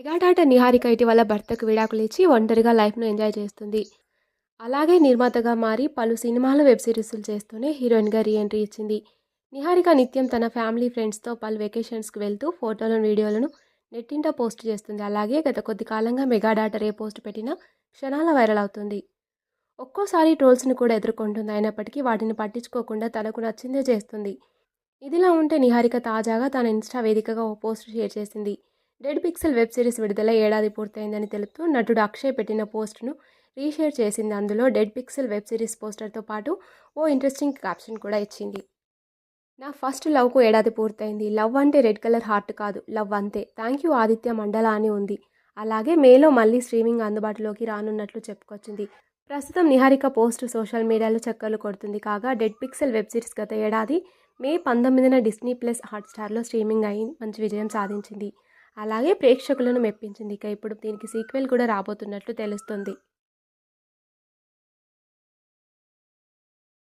మెగాటాట నిహారిక ఇటీవల భర్తకు విడాకులు ఇచ్చి ఒంటరిగా లైఫ్ను ఎంజాయ్ చేస్తుంది. అలాగే నిర్మాతగా మారి పలు సినిమాలు వెబ్ సిరీస్లు చేస్తూనే హీరోయిన్గా రీఎంట్రీ ఇచ్చింది. నిహారిక నిత్యం తన ఫ్యామిలీ ఫ్రెండ్స్తో పలు వెకేషన్స్కి వెళ్తూ ఫోటోలను వీడియోలను నెట్టింట పోస్ట్ చేస్తుంది. అలాగే గత కొద్ది కాలంగా మెగా డాటర్ ఏ పోస్ట్ పెట్టినా క్షణాల వైరల్ అవుతుంది. ఒక్కోసారి ట్రోల్స్ని కూడా ఎదుర్కొంటుంది. అయినప్పటికీ వాటిని పట్టించుకోకుండా తనకు నచ్చిందే చేస్తుంది. ఇదిలా ఉంటే నిహారిక తాజాగా తన ఇన్స్టా వేదికగా ఓ పోస్ట్ షేర్ చేసింది. డెడ్ పిక్సెల్ వెబ్ సిరీస్ విడుదల ఏడాది పూర్తయిందని తెలుపుతూ నటుడు అక్షయ్ పెట్టిన పోస్ట్ను రీషేర్ చేసింది. అందులో డెడ్ పిక్సెల్ వెబ్ సిరీస్ పోస్టర్తో పాటు ఓ ఇంట్రెస్టింగ్ క్యాప్షన్ కూడా ఇచ్చింది. నా ఫస్ట్ లవ్కు ఏడాది పూర్తయింది. లవ్ అంటే రెడ్ కలర్ హార్ట్ కాదు. లవ్ అంతే. థ్యాంక్ యూ ఆదిత్య మండల అని ఉంది. అలాగే మేలో మళ్ళీ స్ట్రీమింగ్ అందుబాటులోకి రానున్నట్లు చెప్పుకొచ్చింది. ప్రస్తుతం నిహారిక పోస్ట్ సోషల్ మీడియాలో చక్కర్లు కొడుతుంది. కాగా డెడ్ పిక్సెల్ వెబ్ సిరీస్ గత ఏడాది మే పంతొమ్మిదిన డిస్నీ ప్లస్ హాట్స్టార్లో స్ట్రీమింగ్ అయి మంచి విజయం సాధించింది. అలాగే ప్రేక్షకులను మెప్పించింది. ఇక ఇప్పుడు దీనికి సీక్వెల్ కూడా రాబోతున్నట్లు తెలుస్తుంది.